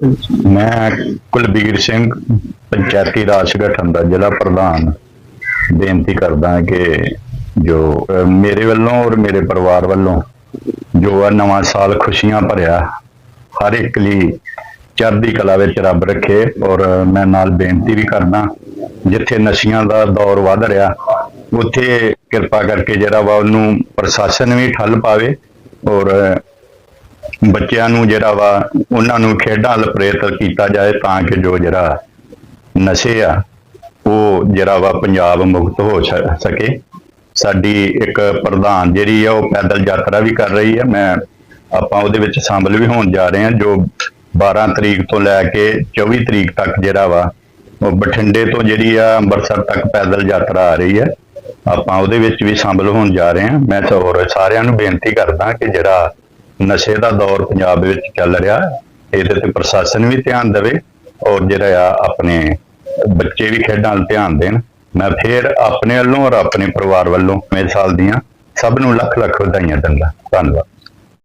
ਮੈਂ ਕੁਲਬੀਰ ਸਿੰਘ, ਪੰਚਾਇਤੀ ਰਾਜ ਸੰਗਠਨ ਦਾ ਜ਼ਿਲ੍ਹਾ ਪ੍ਰਧਾਨ। ਬੇਨਤੀ ਕਰਦਾ ਕਿ ਜੋ ਮੇਰੇ ਵੱਲੋਂ ਔਰ ਮੇਰੇ ਪਰਿਵਾਰ ਵੱਲੋਂ ਜੋ ਆ ਨਵਾਂ ਸਾਲ ਖੁਸ਼ੀਆਂ ਭਰਿਆ, ਹਰ ਇੱਕ ਲਈ ਚੜ੍ਹਦੀ ਕਲਾ ਵਿੱਚ ਰੱਬ ਰੱਖੇ ਔਰ ਮੈਂ ਨਾਲ ਬੇਨਤੀ ਵੀ ਕਰਦਾ ਜਿੱਥੇ ਨਸ਼ਿਆਂ ਦਾ ਦੌਰ ਵੱਧ ਰਿਹਾ, ਉੱਥੇ ਕਿਰਪਾ ਕਰਕੇ ਜਿਹੜਾ ਵਾ ਉਹਨੂੰ ਪ੍ਰਸ਼ਾਸਨ ਵੀ ਠੱਲ ਪਾਵੇ ਔਰ ਬੱਚਿਆਂ ਨੂੰ ਜਿਹੜਾ ਵਾ, ਉਹਨਾਂ ਨੂੰ ਖੇਡਾਂ ਵੱਲ ਪ੍ਰੇਰਿਤ ਕੀਤਾ ਜਾਏ ਤਾਂ ਕਿ ਜੋ ਜਿਹੜਾ ਨਸ਼ੇ ਆ, ਉਹ ਜਿਹੜਾ ਵਾ ਪੰਜਾਬ ਮੁਕਤ ਹੋ ਸਕੇ। ਸਾਡੀ ਇੱਕ ਪ੍ਰਧਾਨ ਜਿਹੜੀ ਆ, ਉਹ ਪੈਦਲ ਯਾਤਰਾ ਵੀ ਕਰ ਰਹੀ ਹੈ ਮੈਂ ਆਪਾਂ ਉਹਦੇ ਵਿੱਚ ਸ਼ਾਮਲ ਵੀ ਹੋਣ ਜਾ ਰਹੇ ਹਾਂ, ਜੋ 12 ਤਰੀਕ ਤੋਂ ਲੈ ਕੇ 24 ਤਰੀਕ ਤੱਕ ਜਿਹੜਾ ਵਾ, ਉਹ ਬਠਿੰਡੇ ਤੋਂ ਜਿਹੜੀ ਆ, ਅੰਮ੍ਰਿਤਸਰ ਤੱਕ ਪੈਦਲ ਯਾਤਰਾ ਆ ਰਹੀ ਹੈ ਆਪਾਂ ਉਹਦੇ ਵਿੱਚ ਵੀ ਸ਼ਾਮਲ ਹੋਣ ਜਾ ਰਹੇ ਹਾਂ। ਮੈਂ ਤਾਂ ਹੋਰ ਸਾਰਿਆਂ ਨੂੰ ਬੇਨਤੀ ਕਰਦਾ ਕਿ ਜਿਹੜਾ ਨਸ਼ੇ ਦਾ ਦੌਰ ਪੰਜਾਬ ਵਿੱਚ ਚੱਲ ਰਿਹਾ ਇਹਦੇ ਤੇ ਪ੍ਰਸ਼ਾਸਨ ਵੀ ਧਿਆਨ ਦੇਵੇ ਔਰ ਜਿਹੜਾ ਆ ਆਪਣੇ ਬੱਚੇ ਵੀ ਖੇਡਾਂ ਵੱਲ ਧਿਆਨ ਦੇਣ। ਮੈਂ ਫੇਰ ਆਪਣੇ ਵੱਲੋਂ ਔਰ ਆਪਣੇ ਪਰਿਵਾਰ ਵੱਲੋਂ ਮੇਰੇ ਸਾਲ ਦੀਆਂ ਸਭ ਨੂੰ ਲੱਖ ਲੱਖ ਵਧਾਈਆਂ ਦਿੰਦਾ। ਧੰਨਵਾਦ।